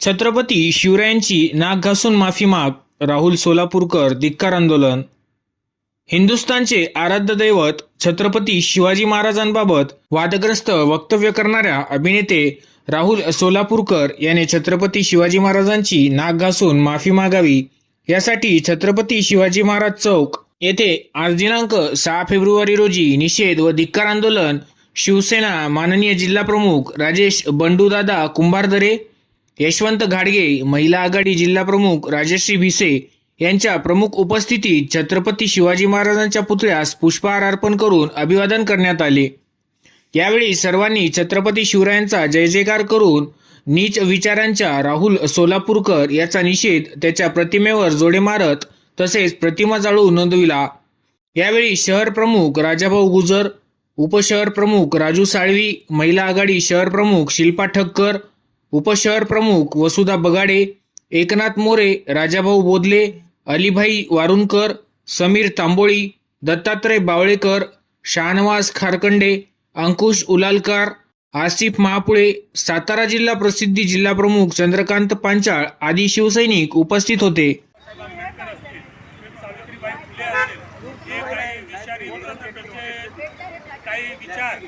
छत्रपती शिवरायांची नाक घासून माफी माग राहुल सोलापूरकर धिक्कार आंदोलन. हिंदुस्थानचे आराध्य दैवत छत्रपती शिवाजी महाराजांबाबत वादग्रस्त वक्तव्य करणाऱ्या अभिनेते राहुल सोलापूरकर याने छत्रपती शिवाजी महाराजांची नाक घासून माफी मागावी. यासाठी छत्रपती शिवाजी महाराज चौक येथे आज दिनांक सहा फेब्रुवारी रोजी निषेध व धिक्कार आंदोलन शिवसेना माननीय जिल्हाप्रमुख राजेश बंडूदादा कुंभारदरे यशवंत घाडगे महिला आघाडी जिल्हा प्रमुख राजश्री भिसे यांच्या प्रमुख उपस्थितीत छत्रपती शिवाजी महाराजांच्या पुतळ्यास पुष्पहार अर्पण करून अभिवादन करण्यात आले. यावेळी सर्वांनी छत्रपती शिवरायांचा जय जयकार करून नीच विचारांच्या राहुल सोलापूरकर याचा निषेध त्याच्या प्रतिमेवर जोडे मारत तसेच प्रतिमा जाळून नोंदविला. यावेळी शहर प्रमुख राजाभाऊ गुजर उपशहर प्रमुख राजू साळवी महिला आघाडी शहर प्रमुख शिल्पा ठक्कर उपशहर प्रमुख वसुधा बगाडे एकनाथ मोरे राजाभाऊ बोदले अलीभाई वारुणकर समीर तांबोळी दत्तात्रय बावळेकर शानवास खारकंडे अंकुश उलालकार आसिफ महापुळे सातारा जिल्हा प्रसिद्धी जिल्हाप्रमुख चंद्रकांत पांचाळ आदी शिवसैनिक उपस्थित होते सावित्रीबाई फुले असेल हे काही प्रकारचे काही विचार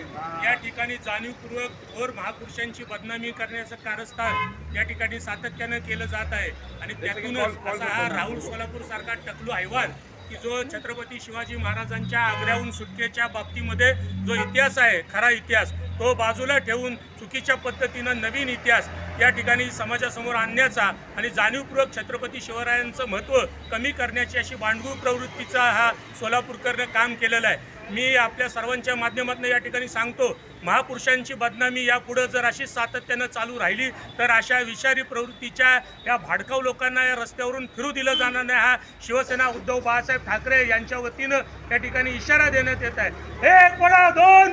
या ठिकाणी जाणीवपूर्वक थोर महापुरुषांची बदनामी करण्याचं कारस्थान या ठिकाणी सातत्यानं केलं जात आहे. आणि त्यातूनच असा हा राहुल सोलापूर सारखा टकलू हैवान की जो छत्रपती शिवाजी महाराजांच्या आग्र्याहून सुटकेच्या बाबतीमध्ये जो इतिहास आहे खरा इतिहास तो बाजूला ठेवून चुकीच्या पद्धतीनं नवीन इतिहास या ठिकाणी समाजासमोर आणण्याचा आणि जाणीवपूर्वक छत्रपती शिवरायांचं महत्त्व कमी करण्याची अशी बांडगू प्रवृत्तीचा हा सोलापूरकरनं काम केलेलं आहे. मी आपल्या सर्वांच्या माध्यमातून या ठिकाणी सांगतो महापुरुषांची बदनामी यापुढं जर अशी सातत्यानं चालू राहिली तर अशा विषारी प्रवृत्तीच्या या भाडकाव लोकांना या रस्त्यावरून फिरू दिलं जाणार नाही. हा शिवसेना उद्धव बाळासाहेब ठाकरे यांच्या वतीनं या ठिकाणी इशारा देण्यात येत आहे. एक वडा दोन